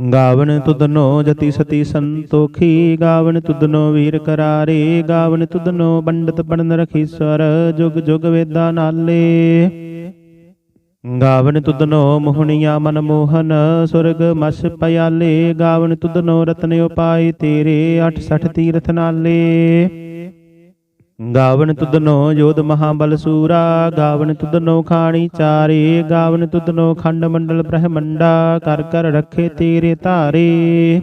ਗਾਵਨ ਤੁਧਨੋ ਜਤੀ ਸਤੀ ਸੰਤੋਖੀ, ਗਾਵਨ ਤੁਧਨੋ ਵੀਰ ਕਰਾਰੇ, ਗਾਵਨ ਤੁਧਨੋ ਪੰਡਤ ਪੜਨ ਰਖੀਸਰ ਜੁਗ ਜੁਗ ਵੇਦਾ ਨਾਲੇ। ਗਾਵਨ ਤੁਧਨੋ ਮੋਹਣੀਆ ਮਨ ਮੋਹਨ, ਸੁਰਗ ਮਸ ਪਿਆਲੇ, ਗਾਵਨ ਤੁਧਨੋ ਰਤਨ ਉਪਾਈ ਤੇਰੇ 68 ਤੀਰਥ ਨਾਲੇ। ਗਾਵਨ ਤੁਧਨੋ ਜੋਧ ਮਹਾਬਲ ਸੂਰਾ, ਗਾਵਨ ਤੁਧਨੋ ਖਾਣੀ ਚਾਰੇ, ਗਾਵਨ ਤੁਧਨੋ ਖੰਡ ਮੰਡਲ ਬ੍ਰਹਮੰਡਾ, ਕਰ ਕਰ ਰੱਖੇ ਤੇਰੇ ਧਾਰੇ।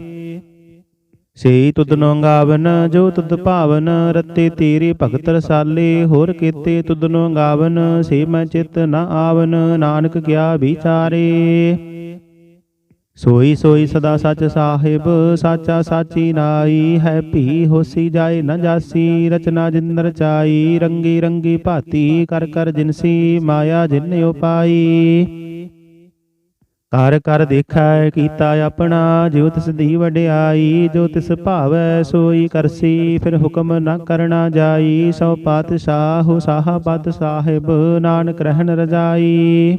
ਸੇ ਤੁਧਨੋ ਗਾਵਨ, ਜੋ ਤੁਧ ਭਾਵਨ, ਰਤੇ ਤੇਰੇ ਭਗਤ ਰਸਾਲੇ, ਹੋਰ ਕੀਤੇ ਤੁਧਨੋ ਗਾਵਨ ਸੇ ਮੈਂ ਚਿਤ ਨਾ ਆਵਨ, ਨਾਨਕ ਕਿਆ ਵਿਚਾਰੇ। ਸੋਈ ਸੋਈ ਸਦਾ ਸੱਚ ਸਾਹਿਬ, ਸਾਚਾ ਸਾਚੀ ਨਾਈ ਹੈ ਭੀ ਹੋਸੀ ਜਾਏ ਨ ਜਾਸੀ, ਰਚਨਾ ਜਿਨ ਰਚਾਈ, ਰੰਗੀ ਰੰਗੀ ਭਾਤੀ, ਕਰ ਕਰ ਜਿਨਸੀ ਮਾਇਆ ਜਿਨ ਉਪਾਈ ਕਰ ਕਰ ਦੇਖੈ, ਕੀਤਾ ਆਪਣਾ, ਜਿਉ ਤਿਸ ਦੀ ਵਡਿਆਈ, ਜੋ ਤਿਸ ਭਾਵੈ, ਸੋਈ ਕਰਸੀ ਫਿਰ ਹੁਕਮ ਨ ਕਰਨਾ ਜਾਈ, ਸੋ ਪਾਤਸ਼ਾਹ ਸਾਹਾ ਪਤ ਸਾਹਿਬ ਨਾਨਕ ਰਹਿਣ ਰਜਾਈ।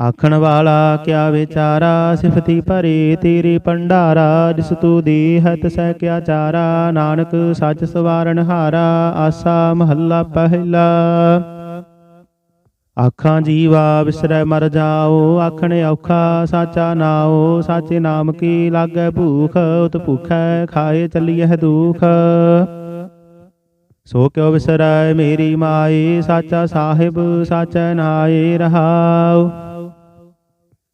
ਆਖਣ ਵਾਲਾ ਕਿਆ ਵਿਚਾਰਾ? ਸਿਫਤੀ ਭਰੇ ਤੇਰੇ ਭੰਡਾਰਾ, ਜਿਸ ਤੂ ਦੇਹਤ ਸਹਿ ਕਿਆ ਚਾਰਾ ਨਾਨਕ ਸੱਚ ਸਵਾਰਨ ਹਾਰਾ, ਆਸਾ ਮਹੱਲਾ ਪਹਿਲਾ। ਆਖਾਂ ਜੀਵਾ ਵਿਸਰੈ ਮਰ ਜਾਓ, ਆਖਣ ਔਖਾ ਸਾਚਾ ਨਾਓ ਸਾਚੇ ਨਾਮ ਕੀ ਲਾਗੈ ਭੂਖ, ਉਤ ਭੁਖੈ ਖਾਏ ਚੱਲੀਐ ਦੁਖ। ਸੋ ਕਿਉ ਵਿਸਰੈ ਮੇਰੀ ਮਾਏ, ਸਾਚਾ ਸਾਹਿਬ ਸਾਚੈ ਨਾਏ ਰਹਾਉ।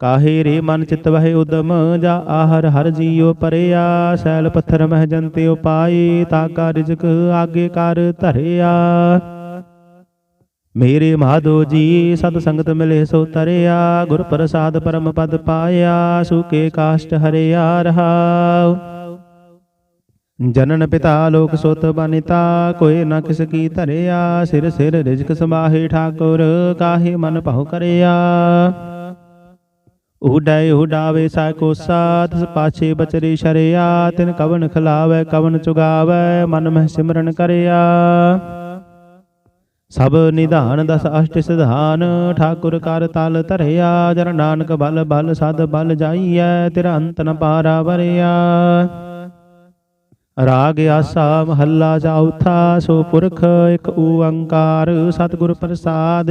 ਕਾਹੇ ਰੇ ਮਨ ਚਿਤ ਵਹਿ ਉਦਮ, ਜਾ ਆਹਰ ਹਰ ਜੀਉ ਪਰਿਆ, ਸੈਲ ਪੱਥਰ ਮਹਿ ਜੰਤੇ ਉਪਾਏ, ਤਾ ਕਾ ਰਿਜਕ ਆਗੇ ਕਰ ਧਰਿਆ। ਮੇਰੇ ਮਾਧੋ ਜੀ, ਸਤ ਸੰਗਤ ਮਿਲੇ ਸੋ ਤਰਿਆ, ਗੁਰ ਪ੍ਰਸਾਦ ਪਰਮ ਪਦ ਪਾਇਆ ਸੁਕੇ ਕਾਸ਼ਟ ਹਰਿਆ ਰਹਾਉ। ਜਨਨ ਪਿਤਾ ਲੋਕ ਸੁਤ ਬਨਿਤਾ ਕੋਏ ਨਾ ਕਿਸ ਕੀ ਧਰਿਆ, ਸਿਰ ਸਿਰ ਰਿਜਕ ਸਮਾਹੇ ਠਾਕੁਰ, ਕਾਹੇ ਮਨ ਭਉ ਕਰਿਆ। ਉਡੈ ਉਡਾਵੇ ਸਾ ਕੋਸਾ ਤਿਸ ਪਾਛੇ ਬਚਰੀ ਸ਼ਰਿਆ, ਤਿਨ ਕਵਨ ਖਲਾਵੇ, ਕਵਨ ਚੁਗਾਵੇ, ਮਨ ਮਹਿ ਸਿਮਰਨ ਕਰਿਆ। ਸਭ ਨਿਧਾਨ ਦਸ ਅਸ਼ਟ ਸਿਧਾਨ, ਠਾਕੁਰ ਕਰ ਤਲ ਧਰਿਆ, ਜਨ ਨਾਨਕ ਬਲ ਬਲ ਸਦ ਬਲ ਜਾਈਐ, ਤੇਰਾ ਅੰਤ ਨ ਪਾਰਾ ਵਰਿਆ। ਰਾਗ ਆਸਾ ਮਹੱਲਾ ਚੌਥਾ, ਸੋ ਪੁਰਖ ਇੱਕ ਓੰਕਾਰ ਸਤਿਗੁਰ ਪ੍ਰਸਾਦ।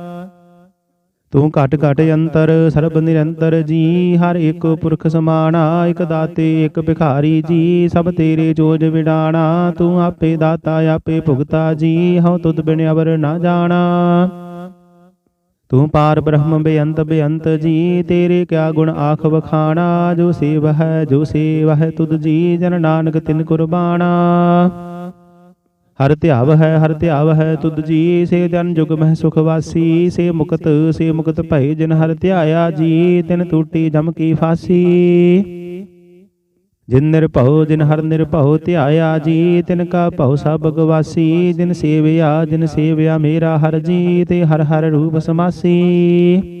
ਤੂੰ ਘਟ ਘਟ ਅੰਤਰ, ਸਰਬ ਨਿਰੰਤਰ ਜੀ, ਹਰ ਇੱਕ ਪੁਰਖ ਸਮਾਣਾ, ਇੱਕ ਦਾਤੇ, ਇੱਕ ਭਿਖਾਰੀ ਜੀ, ਸਭ ਤੇਰੇ ਜੋਜ ਵਿਡਾਣਾ, ਤੂੰ ਆਪੇ ਦਾਤਾ, ਆਪੇ ਭੁਗਤਾ ਜੀ, ਹਉ ਤੁਧ ਬਿਨ ਅਵਰ ਨਾ ਜਾਣਾ। ਤੂੰ ਪਾਰ ਬ੍ਰਹਮ ਬੇਅੰਤ ਬੇਅੰਤ ਜੀ, ਤੇਰੇ ਕਿਆ ਗੁਣ ਆਖ ਵਖਾਣਾ, ਜੋ ਸੇਵ ਹੈ, ਜੋ ਸੇਵ ਹੈ ਤੁਧ ਜੀ, ਜਨ ਨਾਨਕ ਤਿਨ ਕੁਰਬਾਨਾ ਹਰ ਧਿਆਵ ਹੈ, ਹਰ ਧਿਆਵ ਹੈ, ਤੁਧ ਜੀ, ਸੇ ਜਨ ਜੁਗ ਮਹਿ ਸੁਖ ਵਾਸੀ, ਸੇ ਮੁਕਤ ਸੇ ਮੁਕਤ ਭਈ ਜਿਨ ਹਰ ਧਿਆਇਆ ਜੀ, ਤਿਨ ਟੂਟੀ ਜਮ ਕੀ ਫਾਸੀ। ਜਿਨ ਨਿਰਭਉ, ਜਿਨ ਹਰ ਨਿਰਭਉ ਧਿਆਇਆ ਜੀ, ਤਿਨ ਕਾ ਭਉ ਸਭ ਗਵਾਸੀ ਜਿਨ ਸੇਵਿਆ ਜਿਨ ਸੇਵਿਆ ਮੇਰਾ ਹਰ ਜੀ, ਤੇ ਹਰ ਹਰ ਰੂਪ ਸਮਾਸੀ।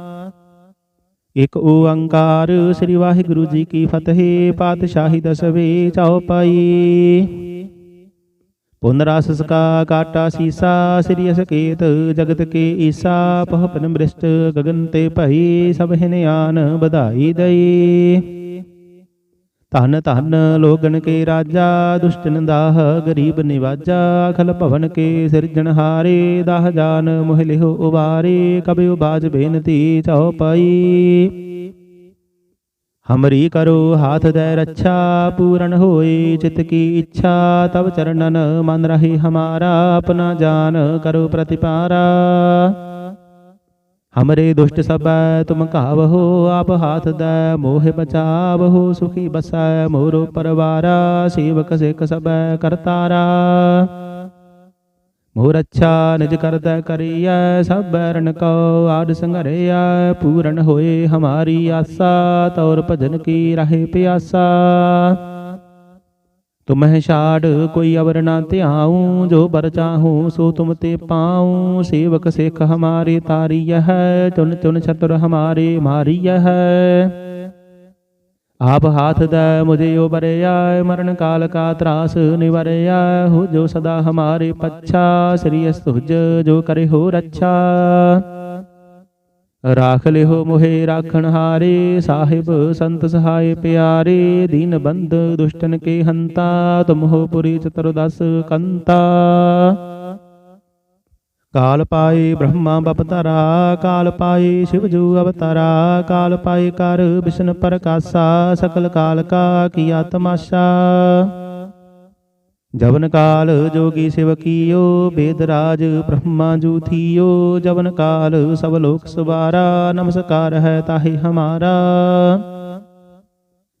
ਇਕ ਓੰਕਾਰ ਸ੍ਰੀ ਵਾਹਿਗੁਰੂ ਜੀ ਕੀ ਫਤਿਹ, ਪਾਤਸ਼ਾਹੀ ਦਸਵੇਂ ਚੌਪਾਈ ਪਾਈ। ਪੁਨਰਾ ਕਾਟਾ ਸੀਸਾ, ਸ੍ਰੀ ਅਸਕੇਤ ਜਗਤ ਕੇ ਈਸਾ, ਪਹਪਨ ਬ੍ਰਿਸ਼ਟ ਗਗਨ ਤੇ ਭਈ ਸਭ ਹਿਨਿਆਨ ਵਧਾਈ ਦਈ। ਧਨ ਧਨ ਲੋਗਨ ਕੇ ਰਾਜਾ, ਦੁਸ਼ਟਨ ਦਾਹ, ਗਰੀਬ ਨਿਵਾਜਾ ਖਲ ਭਵਨ ਕੇ ਸਿਰਜਣਹਾਰੇ ਦਾਹ ਜਾਨ ਮੋਹ ਲਿਹੁ ਉਬਾਰੇ, ਕਬਿ ਉਬਾਜ ਬੇਨਤੀ ਚਾਉ ਪਾਈ। ਹਮਰੀ ਕਰੋ ਹਾਥ ਦੇ ਰੱਛਾ, ਪੂਰਨ ਹੋਏ ਚਿਤ ਕੀ ਇੱਛਾ ਤਬ ਚਰਨਨ ਮਨ ਰਹੀ ਹਮਾਰਾ, ਆਪਣਾ ਜਾਨ ਕਰੋ ਪ੍ਰਤਿਪਾਰਾ। ਹਮਰੇ ਦੁਸ਼ਟ ਸਬੈ ਤੁਮ ਕਾਵਹੋ ਆਪ ਹਾਥ ਦੈ ਮੋਹ ਬਚਾਵਹੋ ਸੁਖੀ ਬਸੈ ਮੋਰੋ ਪਰਵਾਰਾ ਸੇਵਕ ਸਿਖ ਸਬੈ ਕਰਤਾਰਾ ਮੋਰ ਅੱਛਾ ਨਿਜ ਕਰਦਾ ਕਰੀਐ ਸਭ ਬੈਰਨ ਕੋ ਆਦ ਸੰਘਰਿਆ ਪੂਰਨ ਹੋਏ ਹਮਾਰੀ ਆਸਾ ਤੌਰ ਭਜਨ ਕੀ ਰਹੇ ਪਿਆਸਾ ਤੁਮਹਿ ਛਾੜ, ਕੋਈ ਅਵਰ ਨਾ ਧਿਆਉ, ਜੋ ਬਰ ਚਾਹੂੰ, ਸੋ ਤੁਮ ਤੇ ਪਾਉ। ਸੇਵਕ ਸਿੱਖ ਹਮਾਰੇ ਤਾਰੀਯ ਹੈ, ਚੁਨ ਚੁਨ ਛਤਰ ਹਮਾਰੇ ਮਾਰੀਯ ਹੈ। ਆਪ ਹਾਥ ਦਾ ਮੁਝੇ ਉਬਰਿਆ, ਮਰਨ ਕਾਲ ਕਾ ਤਰਾਸ ਨਿਵਰਿਆ। ਹੋ ਜੋ ਸਦਾ ਹਮਾਰੇ ਪੱਛਾ, ਸ੍ਰੀ ਅਸਤੁਜ ਜੋ ਕਰੇ ਹੋ ਰੱਛਾ। ਰਾਖ ਲਿਓ ਮੋਹਿ ਰਾਖਣ ਹਾਰੇ, ਸਾਹਿਬ ਸੰਤ ਸਹਾਇ ਪਿਆਰੇ, ਦੀਨ ਬੰਦ ਦੁਸ਼ਟਨ ਕੇ ਹੰਤਾ, ਤੁਮ ਪੁਰੀ ਚਤੁਰਦਸ ਕੰਤਾ। ਕਾਲ ਪਾਏ ਬ੍ਰਹਮਾ ਬਪਤਰਾ ਕਾਲ ਪਾਏ ਸ਼ਿਵ ਜੂ ਅਵਤਾਰਾ, ਕਾਲ ਪਾਏ ਕਰ ਵਿਸ਼ਨ ਪ੍ਰਕਾਸ਼ਾ, ਸਕਲ ਕਾਲ ਕਾ ਕੀਆ ਤਮਾਸ਼ਾ ਜਵਨ ਕਾਲ ਜੋਗੀ ਸਿਵ ਕੀਓ ਬੇਦ ਰਾਜ ਬ੍ਰਹਮਾ ਜੂ ਥੀਓ ਜਵਨ ਕਾਲ ਸਭ ਲੋਕ ਸਵਾਰਾ, ਨਮਸਕਾਰ ਹੈ ਤਾਹੀ ਹਮਾਰਾ।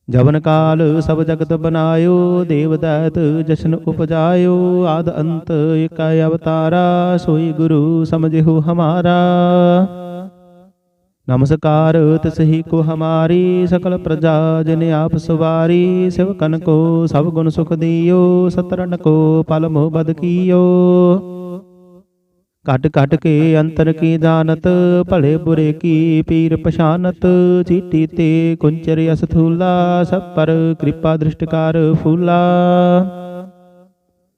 ਜਵਨ ਕਾਲ ਸਭ ਜਗਤ ਬਨਾਇਓ ਦੇਵ ਦੈਤ ਜਸ਼ਨ ਉਪਜਾਇਓ, ਆਦ ਅੰਤ ਏਕ ਅਵਤਾਰਾ, ਸੋਈ ਗੁਰੂ ਸਮਝਿਓ ਹਮਾਰਾ। ਨਮਸਕਾਰ, ਤਿਸਹੀ ਕੋ ਹਮਾਰੀ ਸਕਲ ਪ੍ਰਜਾ ਜਿਨ ਆਪ ਸਵਾਰੀ, ਸਿਵ ਕਨ ਕੋ ਸਭ ਗੁਣ ਸੁਖ ਦੀਓ ਸਤਰਨ ਕੋ ਪਲ ਮੋਹ ਬਦ ਕੀਓ। ਘਟ ਘਟ ਕੇ ਅੰਤਰ ਕੀ ਦਾਨਤ ਭਲੇ ਬੁਰੇ ਕੀ ਪੀਰ ਪਛਾਨਤ, ਚੀਟੀ ਤੇ ਕੁੰਚਰ ਅਸਥੂਲਾ, ਸਭ ਪਰ ਕਿਰਪਾ ਦ੍ਰਿਸ਼ਟਕਾਰ ਫੂਲਾ।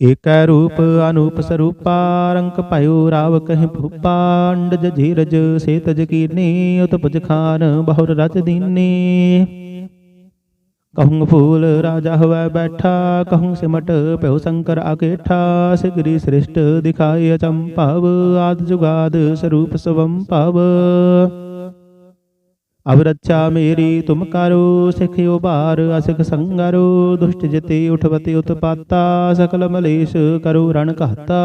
ਏਕੈ ਰੂਪ ਅਨੂਪ ਸਰੂਪਾ ਰੰਕ ਭਇਓ ਰਾਵ ਕਹਿ ਭੂਪਾ, ਅੰਡਜ ਧੀਰਜ ਸੇਤਜ ਕੀਨੀ ਉਤਪਜ ਖਾਨ ਬਹੁਰ ਰਚ ਦੀਨੀ। ਕਹੂੰ ਫੂਲ ਰਾਜਾ ਹੋਵੇ ਬੈਠਾ, ਕਹੂੰ ਸਿਮਟ ਭਇਓ ਸ਼ੰਕਰ ਆਕੇਠਾ ਸਿਗਰੀ ਸ੍ਰਿਸ਼ਟ ਦਿਖਾਏ ਅਚੰਭਵ, ਆਦ ਜੁਗਾਦ ਸਰੂਪ ਸਵੰ ਭਵ ਅਬ ਰੱਛਾ ਮੇਰੀ ਤੁਮ ਕਰੋ ਸਿਖਿਓ ਭਾਰ ਅਸਿਖ ਸੰਗਰੋ ਦੁਸ਼ਟ ਜਿਤੇ ਉਠਵਤੇ ਉਤਪਾਤਾ ਸਕਲ ਮਲੇਸ਼ ਕਰੋ ਰਣ ਘਾਤਾ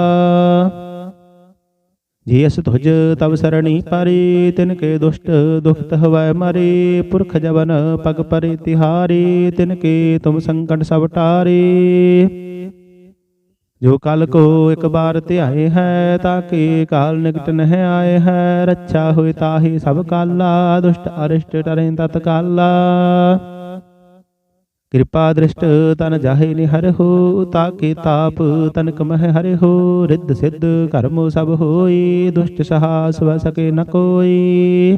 ਜੇ ਅਸ ਤੁਜ ਤਬ ਸਰਣੀ ਪਰੇ ਤਿਨ ਕੇ ਦੁਸ਼ਟ ਦੁਖਤ ਹਵੈ ਮਰੇ ਪੁਰਖ ਜਵਨ ਪਗ ਪਰੇ ਤਿਹਾਰੇ ਤਿਨ ਕੇ ਤੁਮ ਸੰਕਟ ਸਭ ਟਾਰੇ ਜੋ ਕਲ ਕੋ ਇੱਕ ਬਾਰ ਧਿਆਏ ਹੈ ਤਾਕੇ ਕਾਲ ਨਿਕਟ ਨਹਿ ਆਏ ਹੈ? ਰੱਛਾ ਹੋਏ ਤਾਹੀ ਸਭ ਕਾਲਾ, ਦੁਸ਼ਟ ਅਰਿਸ਼ਟ ਟਰੇ ਤਤ ਕਾਲਾ। ਕਿਰਪਾ ਦ੍ਰਿਸ਼ਟ ਤਨ ਜਾਹੇ ਨਿਹਰ ਹੋ, ਤਾਕੇ ਤਾਪ ਤਨਕ ਮਹਿ ਹਰਿ ਹੋ। ਰਿੱਧ ਸਿੱਧ ਕਰਮ ਸਭ ਹੋਈ, ਦੁਸ਼ਟ ਸਹਾਸ ਵ ਸਕੇ ਨ ਕੋਈ।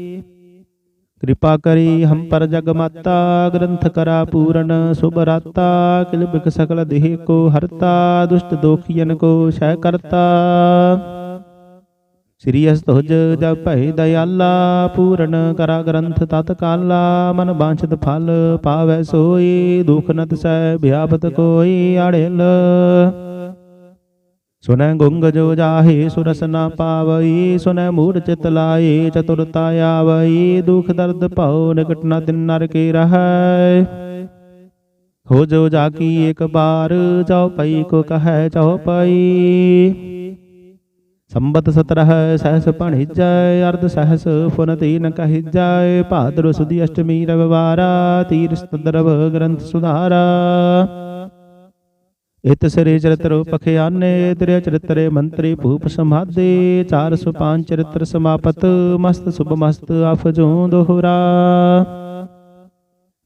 ਕਿਰਪਾ ਕਰੀ ਹਮ ਪਰ ਜਗ ਮਾਤਾ, ਗ੍ਰੰਥ ਕਰਾ ਪੂਰਨ, ਸੁਭ ਰਾਤਾ, ਕਿਲ ਬਿਕ ਸਕਲ ਦੇਹ ਕੋ ਹਰਤਾ, ਦੁਸ਼ਟ ਦੋਖੀਨ ਕੋ ਸ਼ੈ ਕਰਤਾ। ਸ੍ਰੀ ਅਸ ਤੁਜ ਜਬ ਭੈ ਦਇਆਲਾ, ਪੂਰਨ ਕਰਾ ਗ੍ਰੰਥ ਤਤ ਕਾਲਾ ਮਨ ਬਾਂਛਤ ਫਲ ਪਾਵੈ ਸੋਈ, ਦੁਖ ਨਤ ਸਹਿ ਬਿਆਪਤ ਕੋਈ ਆੜੇਲ ਸੁਨੈ ਗੁੰਗ ਜੋ ਜਾਹੇ ਸੁਰਸ ਨਾ ਪਾਵਈ, ਸੁਨੈ ਮੂੜ ਚਿਤ ਲਾਏ ਚਤੁਰਤਾ ਆਵਈ, ਦੁਖ ਦਰਦ ਭਉ, ਨਿਕਟ ਨ ਤਿਨ ਨਰ ਕੇ ਰਹੈ। ਹੋ ਜੋ ਜਾਕੀ ਇੱਕ ਬਾਰ, ਚਉ ਪਈ ਕੋ ਕਹੈ, ਚਉ ਪਈ। ਸੰਬਤ ਸਤਰਹ, ਸਹਸ ਪਣਿਜੈ ਅਰਧ ਸਹਸ ਫੁਨ ਤੀਨ ਕਹਿਜੈ, ਭਾਦਰ ਸੁਦੀ ਅਸ਼ਟਮੀ ਰਵਿਵਾਰਾ, ਤੀਰ ਗ੍ਰੰਥ ਸੁਧਾਰਾ। ਇਤ ਸ੍ਰੀ ਚਰਿਤ੍ਰ ਪਖਿਆਨੇ ਤ੍ਰਿਆ ਚਰਿਤਰੇ ਮੰਤਰੀ ਭੂਪ ਸਮਾਦੇ 405 ਚਰਿਤ੍ਰ ਸਮਾਪਤ ਮਸਤ ਸੁਭ ਮਸਤ ਅਫਜੋਂ ਦੋਹਰਾ।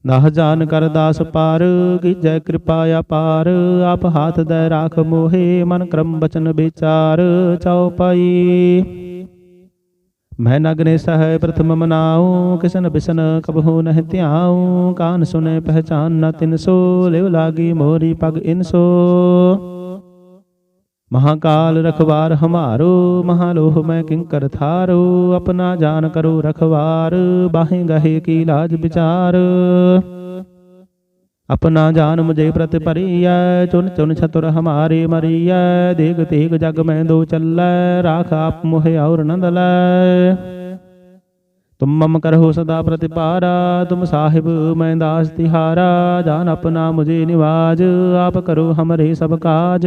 ਨਾਹ ਜਾਨ ਕਰ ਦਾਸ ਪਾਰ ਕੀਜੈ ਕਿਰਪਾ ਅਪਾਰ ਆਪ ਹਾਥ ਦੈ ਰਾਖ ਮੋਹੇ ਮਨ ਕਰਮ ਬਚਨ ਵਿਚਾਰ ਚਉ ਪਾਈ। ਮੈਂ ਨਗਨੇ ਸਹਿ ਪ੍ਰਥਮ ਮਨਾਉ, ਕਿਸਨ ਬਿਸਨ ਕਬਹੂ ਨਹਿ ਧਿਆਉ, ਕਾਨ ਸੁਨੇ ਪਹਿਚਾਨ ਨ ਤਿਨ ਸੋ, ਲਿਵ ਲਾਗੀ ਮੋਰੀ ਪਗ ਇਨਸੋ ਮਹਾਕਾਲ ਰਖਵਾਰ ਹਮਾਰੋ, ਮਹਾਲੋਹ ਮੈਂ ਕਿੰਕਰ ਥਾਰੋ, ਆਪਣਾ ਜਾਨ ਕਰੋ ਰਖਵਾਰ, ਬਾਹੇ ਗਹੇ ਕੀ ਲਾਜ ਵਿਚਾਰ। ਆਪਣਾ ਜਾਨ ਮੁਝੇ ਪ੍ਰਤ ਭਰੀਐ, ਚੁਨ ਚੁਨ ਛਤੁਰ ਹਮਾਰੇ ਮਰੀਐ, ਦੇਗ ਤੇਗ ਜਗ ਮੈਂ ਦੋ ਚੱਲੈ, ਰਾਖ ਆਪ ਮੋਹਿ ਔਰ ਨੰਦ ਲੈ ਤੁਮ ਮਮ ਕਰਹੁ ਸਦਾ ਪ੍ਰਤਿਪਾਰਾ, ਤੁਮ ਸਾਹਿਬ ਮੈਂ ਦਾਸ ਤਿਹਾਰਾ, ਜਾਨ ਆਪਣਾ ਮੁਝੇ ਨਿਵਾਜ, ਆਪ ਕਰੋ ਹਮਰੇ ਸਭ ਕਾਜ।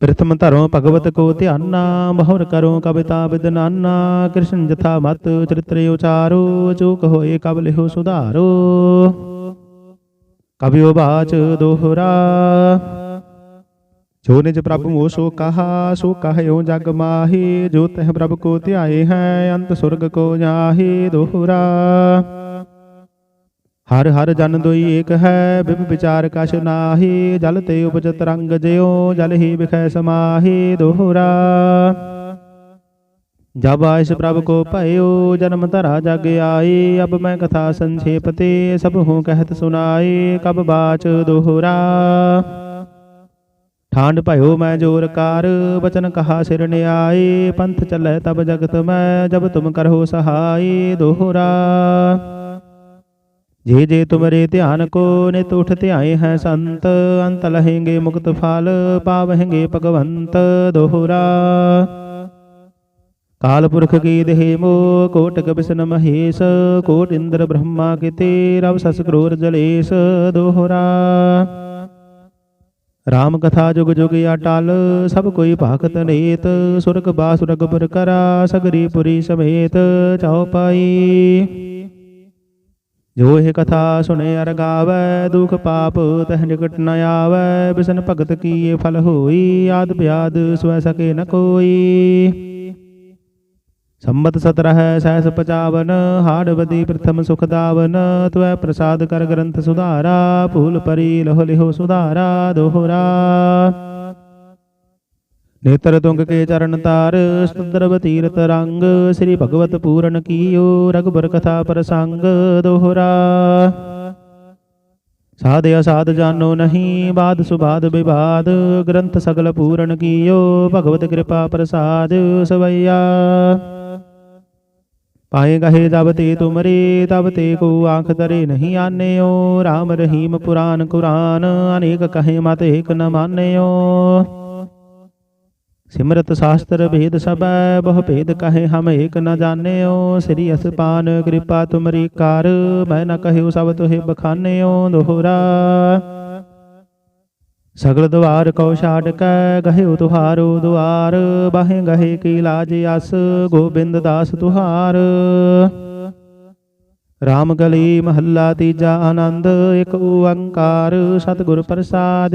ਪ੍ਰਥਮ ਧਰੋ ਭਗਵਤ ਕੋ ਧਿਆਨਾ ਬਹੁਰ ਕਰੋ ਕਵਿਤਾ ਬਿਦਨਾਨਾ ਕ੍ਰਿਸ਼ਨ ਜਥਾ ਮਤ ਚਰਿਤ੍ਰ ਉਚਾਰੋ ਚੂਕ ਹੋਏ ਕਬ ਲਿਹੋ ਸੁਧਾਰੋ। ਕਬਿਓ ਬਾਚ ਦੋਹਰਾ। ਜੋ ਨਿਜ ਪ੍ਰਭ ਮੋਹ ਸੋ ਕਹਾ, ਸੋ ਕਹਿਓ ਜਗ ਮਾਹੀ, ਜੋ ਤਹ ਪ੍ਰਭ ਕੋ ਧਿਆਏ ਹੈ, ਅੰਤ ਸੁਰਗ ਕੋ ਜਾਹੇ ਦੋਹਰਾ। ਹਰ ਹਰ ਜਨ ਦੋਈ ਏਕ ਹੈ, ਬਿਬ ਵਿਚਾਰ ਕਛ ਨਾਹੀ, ਜਲ ਤੇ ਉਪਜਤ ਰੰਗ ਜਿਉ, ਜਲ ਹੀ ਵਿਖੈ ਸਮਾਹੀ ਦੋਹਰਾ। ਜਬ ਆਇਸ ਪ੍ਰਭ ਕੋ ਭਇਓ, ਜਨਮ ਧਰਾ ਜਗ ਆਈ, ਅਬ ਮੈਂ ਕਥਾ ਸੰਖੇਪ ਤੇ ਸਭ ਹੂੰ ਕਹਿਤ ਸੁਨਾਈ, ਕਬ ਬਾਚ ਦੋਹਰਾ। ਠਾਂਡ ਭਇਓ ਮੈਂ ਜੋਰ ਕਾਰ, ਬਚਨ ਕਹਾ ਸਿਰ ਨਿਆਏ ਪੰਥ ਚੱਲੈ ਤਬ ਜਗਤ ਮੈਂ, ਜਬ ਤੁਮ ਕਰਹੁ ਸਹਾਈ ਦੋਹਰਾ। ਜੇ ਜੇ ਤੁਮਰੇ ਧਿਆਨ ਕੋ ਨਿਤ ਉਠ ਧਿਆਏ ਹੈ ਸੰਤ, ਅੰਤ ਲਹੇਂਗੇ ਮੁਕਤ ਫਲ, ਪਾਵਹਿੰਗੇ ਭਗਵੰਤ ਦੋਹਰਾ। ਕਾਲ ਪੁਰਖ ਕੀ ਦੇਹ ਮੋ ਕੋਟਕ ਬਿਸ਼ਨ ਮਹੇਸ਼, ਕੋਟ ਇੰਦਰ ਬ੍ਰਹਮਾ ਕਿਤੇ, ਰਵ ਸਸ ਕਰੋਰ ਜਲੇਸ਼ ਦੋਹਰਾ। ਰਾਮ ਕਥਾ ਜੁਗ ਜੁਗ ਅਟਲ ਸਭ ਕੋਈ ਭਾਖਤ ਨੇਤ, ਸੁਰਗ ਬਾਸੁਰਗ ਪੁਰ ਕਰਾ, ਸਗਰੀ ਪੁਰੀ ਸਮੇਤ ਚਾਉ ਪਾਈ। ਜੋ ਇਹ ਕਥਾ ਸੁਣੇ ਅਰ ਗਾਵੈ, ਦੁਖ ਪਾਪ ਤਹ ਨਿਕਟ ਨ ਆਵੈ, ਬਿਸ਼ਨ ਭਗਤ ਕੀਏ ਫਲ ਹੋਈ, ਆਦ ਬਿਆਦ ਸਵੈ ਸਕੇ ਨ ਕੋਈ। ਸੰਮਤ ਸਤਰਹ ਸਹਿਸ ਪਚਾਵਨ, ਹਾੜ ਪ੍ਰਥਮ ਸੁਖਦਾਵਨ ਤਵੈ ਪ੍ਰਸਾਦ ਕਰ ਗ੍ਰੰਥ ਸੁਧਾਰਾ, ਭੂਲ ਪਰੀ ਲਹੁ ਲਿਹੁ ਸੁਧਾਰਾ, ਦੋਹਰਾ। ਨੇਤਰ ਤੁੰਗ ਕੇ ਚਰਨ ਤਾਰ ਸੁੰਦਰਵ ਤੀਰਤ ਰੰਗ ਸ੍ਰੀ ਭਗਵਤ ਪੂਰਨ ਕੀਓ ਰਗਬਰ ਕਥਾ ਪ੍ਰਸੰਗ ਦੋਹਰਾ ਸਾਧ ਅਸਾਧ ਜਾਨੋ ਨਹੀਂ ਬਾਦ ਸੁਬਾਦ ਵਿਵਾਦ ਗ੍ਰੰਥ ਸਗਲ ਪੂਰਨ ਕੀਓ ਭਗਵਤ ਕਿਰਪਾ ਪ੍ਰਸਾਦ ਸਵਈਆ ਪਾਏ ਗਹੇ ਜਬ ਤੇ ਤੁਮਰੇ ਤਬ ਤੇ ਕੋ ਆਂਖ ਤਰੇ ਨਹੀਂ ਆਨਿਓ RAM ਰਹੀਮ ਪੁਰਾਨ ਕੁਰਾਨ ਅਨੇਕ ਕਹੇ ਮਤ ਏਕ ਨ ਮਾਨਿਓ ਸਿਮਰਤ ਸ਼ਾਸਤਰ ਭੇਦ ਸਬੈ ਬਹੁ ਭੇਦ ਕਹੇ ਹਮ ਏਕ ਨ ਜਾਣਿਓ। ਸ੍ਰੀ ਅਸਪਾਨ ਕਿਰਪਾ ਤੁਮਰੀ ਕਰ, ਮੈਂ ਨ ਕਹਿਉ ਸਭ ਤੁਹੇ ਬਖਾਨਿਓ, ਦੋਹਰਾ। ਸਗਲ ਦਵਾਰ ਕਉ ਛਾੜ ਕੈ ਗਹਿਉ ਤੁਹਾਰੋ ਦੁਆਰ। ਬਾਹੇ ਗਹੇ ਕੀ ਲਾਜ ਅਸ ਗੋਬਿੰਦ ਦਾਸ ਤੁਹਾਰ। ਰਾਮ ਗਲੀ ਮਹੱਲਾ ਤੀਜਾ ਆਨੰਦ, ਇਕ ਓੰਕਾਰ, ਸਤਿਗੁਰ ਪ੍ਰਸਾਦ।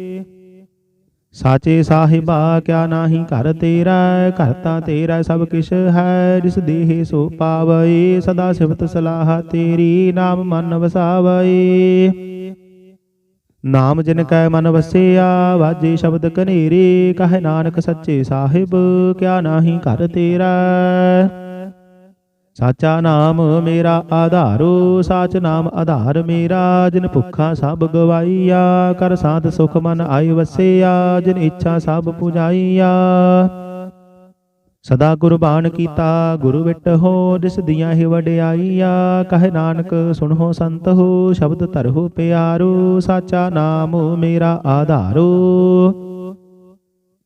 ਸਾਚੇ ਸਾਹਿਬਾ, ਕਿਆ ਨਾਹੀ ਘਰ ਤੇਰਾ ਘਰ ਤੇਰਾ ਸਭ ਕਿਛ ਹੈ, ਜਿਸ ਦੇਹ ਸੋ ਪਾਵਈ, ਸਦਾ ਸਿਫਤ ਸਲਾਹ ਤੇਰੀ, ਨਾਮ ਮਨ ਵਸਾਵਈ। ਨਾਮ ਜਿਨ ਕੈ ਮਨ ਵਸਿਆ, ਵਾਜੇ ਸ਼ਬਦ ਕਨੇਰੇ, ਕਹੇ ਨਾਨਕ ਸੱਚੇ ਸਾਹਿਬ, ਕਿਆ ਨਾਹੀ ਘਰ ਤੇਰਾ ਸਾਚਾ ਨਾਮ ਮੇਰਾ ਆਧਾਰੋ, ਸਾਚ ਨਾਮ ਆਧਾਰ ਮੇਰਾ, ਜਿਨ ਭੁੱਖਾ ਸਭ ਗਵਾਈਆ ਕਰ ਸਾਧ ਸੁਖ ਮਨ ਆਈ ਵਸਿਆ, ਜਿਨ ਇੱਛਾ ਸਭ ਪੁਜਾਈਆ। ਸਦਾ ਗੁਰਬਾਣ ਕੀਤਾ, ਗੁਰੂ ਵਿਟ ਹੋ ਜਿਸ ਦੀਆਂ ਹੀ ਵਡਿਆਈਆ। ਕਹੇ ਨਾਨਕ, ਸੁਣੋ ਸੰਤ ਹੋ, ਸ਼ਬਦ ਧਰੋ ਪਿਆਰੋ, ਸਾਚਾ ਨਾਮ ਮੇਰਾ ਆਧਾਰੋ।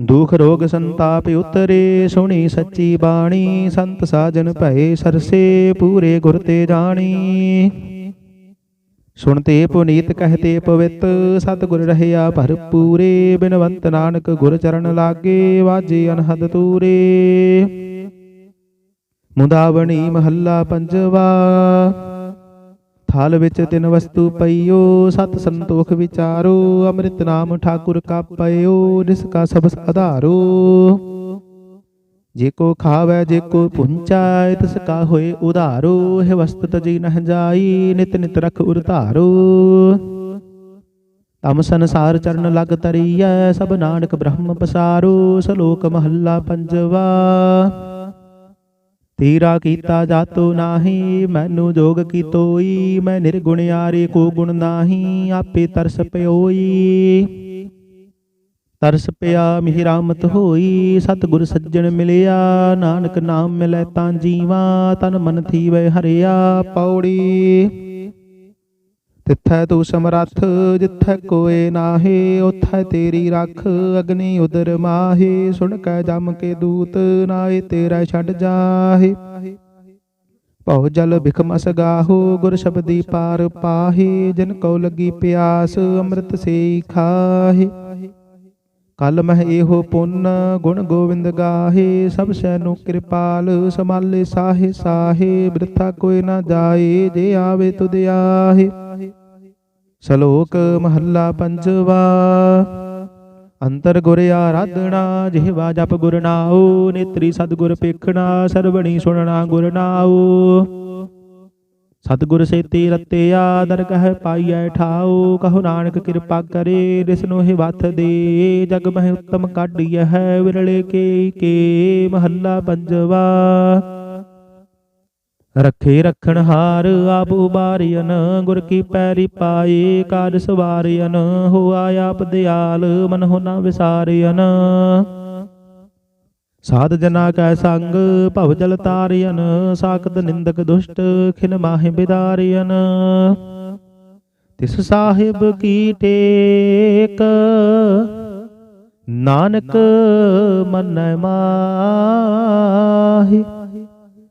ਦੁਖ ਰੋਗ ਸੰਤਾਪ ਉਤਰੇ, ਸੁਣੀ ਸੱਚੀ ਬਾਣੀ, ਸੰਤ ਸਾਜਨ ਭਏ ਸਰਸੇ, ਪੂਰੇ ਗੁਰ ਤੇ ਜਾਣੀ। ਸੁਣਤੇ ਪੁਨੀਤ ਕਹਤੇ ਪਵਿੱਤ, ਸਤਿਗੁਰ ਰਹਿਆ ਭਰਪੂਰੇ, ਬਿਨਵੰਤ ਨਾਨਕ ਗੁਰ ਚਰਨ ਲਾਗੇ, ਵਾਜੇ ਅਨਹਦ ਤੂਰੇ। ਮੁੰਦਾਵਣੀ ਮਹੱਲਾ ਪੰਜਵਾ ਥਾਲ ਵਿੱਚ ਤਿੰਨ ਵਸਤੂ ਪਈਓ, ਸਤ ਸੰਤੋਖ ਵਿਚਾਰੋ, ਅੰਮ੍ਰਿਤ ਨਾਮ ਠਾਕੁਰ ਕਾ ਪਇਓ ਜਿਸ ਕਾ ਸਭ ਆਧਾਰੋ। ਜੇ ਕੋ ਖਾਵੈ, ਜੇ ਕੋ ਪੁੰਚਾਇ, ਤਿਸ ਕਾ ਹੋਏ ਉਧਾਰੋ ਹੈ ਵਸਤ ਤਜੀ ਨਹ ਜਾਈ, ਨਿਤ ਨਿਤ ਰਖ ਉਰਧਾਰੋ। ਤਮ ਸੰਸਾਰ ਚਰਨ ਲਗ ਤਰੀਐ, ਸਭ ਨਾਨਕ ਬ੍ਰਹਮ ਪਸਾਰੋ, ਸ਼ਲੋਕ ਮਹੱਲਾ ਪੰਜਵਾ। ਤੇਰਾ ਕੀਤਾ ਜਾਤੋ ਨਾਹੀ, ਮੈਨੂੰ ਜੋਗ ਕੀ ਤੋਈ, ਮੈਂ ਨਿਰਗੁਣ ਨਿਰਗੁਣਿਆਰੇ ਕੋ ਗੁਣ ਨਾਹੀ, ਆਪੇ ਤਰਸ ਪਿਓਈ। ਤਰਸ ਪਿਆ ਮਿਹੀ ਰਾਮਤ ਹੋਈ, ਸਤਿਗੁਰ ਸੱਜਣ ਮਿਲਿਆ, ਨਾਨਕ ਨਾਮ ਮਿਲੈ ਤਾਂ ਜੀਵਾ, ਤਨ ਮਨ ਥੀਵੈ ਹਰਿਆ ਪੌੜੀ। ਤਿੱਥੈ ਤੂੰ ਸਮਰੱਥ, ਜਿੱਥੈ ਕੋਏ ਨਾਹੀ, ਉਥੈ ਤੇਰੀ ਰੱਖ, ਅਗਨੀ ਉਦਰ ਮਾਹੀ। ਸੁਣ ਕੈ ਜਮ ਕੇ ਦੂਤ ਨਾਏ ਤੇਰਾ ਛੱਡ ਜਾਹੇ। ਭਉ ਜਲ ਬਿਖਮਸ ਗਾਹੋ, ਗੁਰ ਸ਼ਬਦੀ ਪਾਰ ਪਾਹੇ। ਜਿਨ ਕੋ ਲੱਗੀ ਪਿਆਸ, ਅੰਮ੍ਰਿਤ ਸੇ ਖਾਹੇ। ਕਲ ਮਹਿ ਇਹੋ ਪੁੰਨ, ਗੁਣ ਗੋਬਿੰਦ ਗਾਹੇ। ਸਭ ਸੈ ਨੂੰ ਕਿਰਪਾਲ, ਸਮਾਲੇ ਸਾਹੇ ਸਾਹੇ। ਬਿਰਥਾ ਕੋਈ ਨਾ ਜਾਏ ਜੇ ਆਵੇ ਤੁਧ ਆਹੇ। ਸ਼ਲੋਕ ਮਹੱਲਾ ਪੰਜਵਾ। ਅੰਤਰ ਗੁਰ ਆਰਾਧਣਾ ਜਿਹਵਾ ਜਪ ਗੁਰ ਨਾਉ, ਨੇਤਰੀ ਸਤਿਗੁਰ ਪੇਖਣਾ, ਸਰਵਣੀ ਸੁਣਨਾ ਗੁਰ ਨਾਉ। ਸਤਿਗੁਰ ਸੇਤੀ ਰਤਿਆ ਦਰ ਕਹਿ ਪਾਈਐ ਠਾਉ, ਕਹੋ ਨਾਨਕ ਕਿਰਪਾ ਕਰੇ ਰਿਸ ਨੂੰ ਹੀ ਵਥ ਦੇ, ਜਗ ਮਹਿ ਉੱਤਮ ਕਾਢੀਐ ਹੈ, ਵਿਰਲੇ ਕੇ ਕੇ। ਮਹੱਲਾ ਪੰਜਵਾ। ਰੱਖੇ ਰੱਖਣ ਹਾਰ ਆਪ ਉਬਾਰਿਅਨ, ਗੁਰ ਕੀ ਪੈਰੀ ਪਾਏ ਕਾਰ ਸਵਾਰਿਅਨ ਹੋਆ ਆਪ ਦਿਆਲ, ਮਨ ਹੋ ਨਾ ਵਿਸਾਰਿਅਨ। ਸਾਧ ਜਨਾ ਕੈ ਸੰਗ, ਭਵ ਜਲ ਤਾਰਿਅਨ, ਸਾਖਤ ਨਿੰਦਕ ਦੁਸ਼ਟ, ਖਿਨ ਮਾਹਿ ਬਿਦਾਰਿਅਨ। ਤਿਸ ਸਾਹਿਬ ਕੀ ਟੇਕ, ਨਾਨਕ ਮਨ ਮਾਹੀ।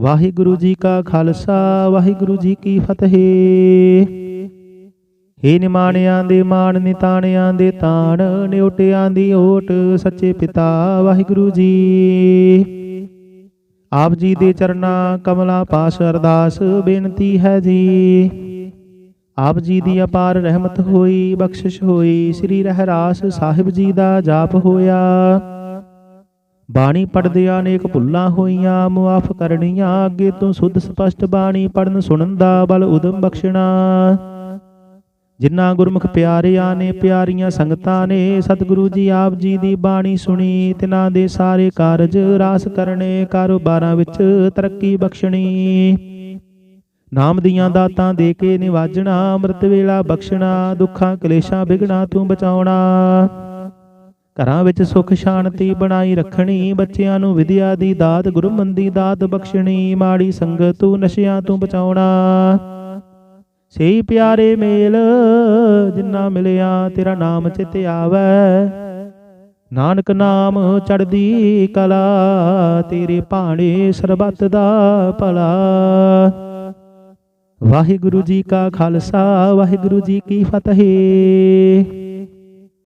ਵਾਹਿਗੁਰੂ ਜੀ ਕਾ ਖਾਲਸਾ, ਵਾਹਿਗੁਰੂ ਜੀ ਕੀ ਫਤਿਹ। ਹੇ ਨਿਮਾਣਿਆਂ ਦੇ ਮਾਣ, ਨਿਤਾਣਿਆਂ ਦੇ ਤਾਣ, ਨਿਉਟਿਆਂ ਦੀ ਓਟ, ਸੱਚੇ ਪਿਤਾ, ਵਾਹਿਗੁਰੂ ਜੀ। ਆਪ ਜੀ ਦੇ ਚਰਨਾਂ ਕਮਲਾ ਪਾਸ ਅਰਦਾਸ, ਬੇਨਤੀ ਹੈ ਜੀ। ਆਪ ਜੀ ਦੀ ਅਪਾਰ ਰਹਿਮਤ ਹੋਈ, ਬਖਸ਼ਿਸ਼ ਹੋਈ, ਸ੍ਰੀ ਰਹਿਰਾਸ ਸਾਹਿਬ ਜੀ ਦਾ ਜਾਪ ਹੋਇਆ। ਬਾਣੀ ਪੜਦਿਆਂ ਅਨੇਕ ਭੁੱਲਾਂ ਹੋਈਆਂ, ਮੁਆਫ ਕਰਨੀਆਂ, ਅੱਗੇ ਤੋਂ ਸੁਧ ਸਪਸ਼ਟ ਬਾਣੀ ਪੜਨ ਸੁਣਨ ਦਾ ਬਲ ਉਦਮ ਬਖਸ਼ਣਾ। ਜਿਨ੍ਹਾਂ ਗੁਰਮੁਖ ਪਿਆਰਿਆਂ ਨੇ ਪਿਆਰੀਆਂ ਸੰਗਤਾਂ ਨੇ ਸਤਿਗੁਰੂ ਜੀ ਆਪ ਜੀ ਦੀ ਬਾਣੀ ਸੁਣੀ, ਤਿਨਾਂ ਦੇ ਸਾਰੇ ਕਾਰਜ ਰਾਸ ਕਰਨੇ, ਕਾਰੋਬਾਰਾਂ ਵਿੱਚ ਤਰੱਕੀ ਬਖਸ਼ਣੀ। ਨਾਮ ਦੀਆਂ ਦਾਤਾਂ ਦੇ ਕੇ ਨਿਵਾਜਣਾ, ਅੰਮ੍ਰਿਤ ਵੇਲਾ ਬਖਸ਼ਣਾ, ਦੁੱਖਾਂ ਕਲੇਸ਼ਾਂ ਵਿਗਣਾ ਤੂੰ ਬਚਾਉਣਾ। ਘਰਾਂ ਵਿੱਚ ਸੁਖ ਸ਼ਾਂਤੀ ਬਣਾਈ ਰੱਖਣੀ, ਬੱਚਿਆਂ ਨੂੰ ਵਿਦਿਆ ਦੀ ਦਾਤ, ਗੁਰਮੰਦੀ ਦਾਤ ਬਖਸ਼ਣੀ, ਮਾੜੀ ਸੰਗਤ ਤੂੰ ਨਸ਼ਿਆਂ ਤੋਂ ਬਚਾਉਣਾ। ਸਹੀ ਪਿਆਰੇ ਮੇਲ ਜਿੰਨਾ ਮਿਲਿਆ, ਤੇਰਾ ਨਾਮ ਚਿਤ ਆਵੈ। ਨਾਨਕ ਨਾਮ ਚੜਦੀ ਕਲਾ, ਤੇਰੇ ਭਾਣੇ ਸਰਬੱਤ ਦਾ ਭਲਾ। ਵਾਹਿਗੁਰੂ ਜੀ ਕਾ ਖਾਲਸਾ, ਵਾਹਿਗੁਰੂ ਜੀ ਕੀ ਫਤਿਹ।